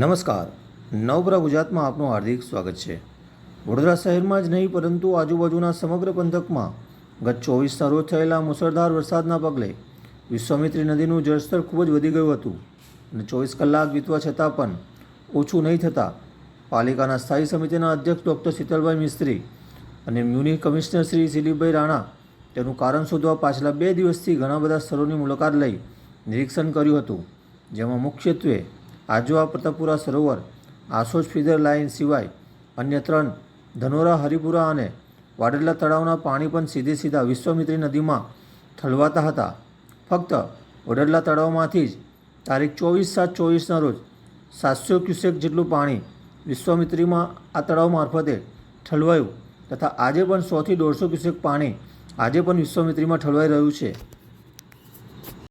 નમસ્કાર. નવપરા ગુજરાતમાં આપનું હાર્દિક સ્વાગત છે. વડોદરા શહેરમાં જ નહીં, પરંતુ આજુબાજુના સમગ્ર પંથકમાં ગત ચોવીસના રોજ થયેલા મુસળધાર વરસાદના પગલે વિશ્વામિત્રી નદીનું જળસ્તર ખૂબ જ વધી ગયું હતું અને ચોવીસ કલાક વીતવા છતાં પણ ઓછું નહીં થતાં પાલિકાના સ્થાયી સમિતિના અધ્યક્ષ ડૉક્ટર શીતલભાઈ મિસ્ત્રી અને મ્યુનિ કમિશનર શ્રી દિલીપભાઈ રાણા તેનું કારણ શોધવા પાછલા બે દિવસથી ઘણા બધા સ્થળોની મુલાકાત લઈ નિરીક્ષણ કર્યું હતું, જેમાં મુખ્યત્વે આજવા પ્રતાપપુરા સરોવર આસોજ ફીડર લાઇન સિવાય અન્ય ત્રણ ધનોરા, હરિપુરા અને વાડેલા તળાવના પાણી પણ સીધે સીધા વિશ્વામિત્રી નદીમાં ઠલવાતા હતા. ફક્ત વડેલા તળાવમાંથી જ તારીખ ચોવીસ સાત ચોવીસના રોજ સાતસો ક્યુસેક જેટલું પાણી વિશ્વામિત્રીમાં આ તળાવ મારફતે ઠલવાયું તથા આજે પણ સોથી દોઢસો ક્યુસેક પાણી આજે પણ વિશ્વામિત્રીમાં ઠલવાઈ રહ્યું છે.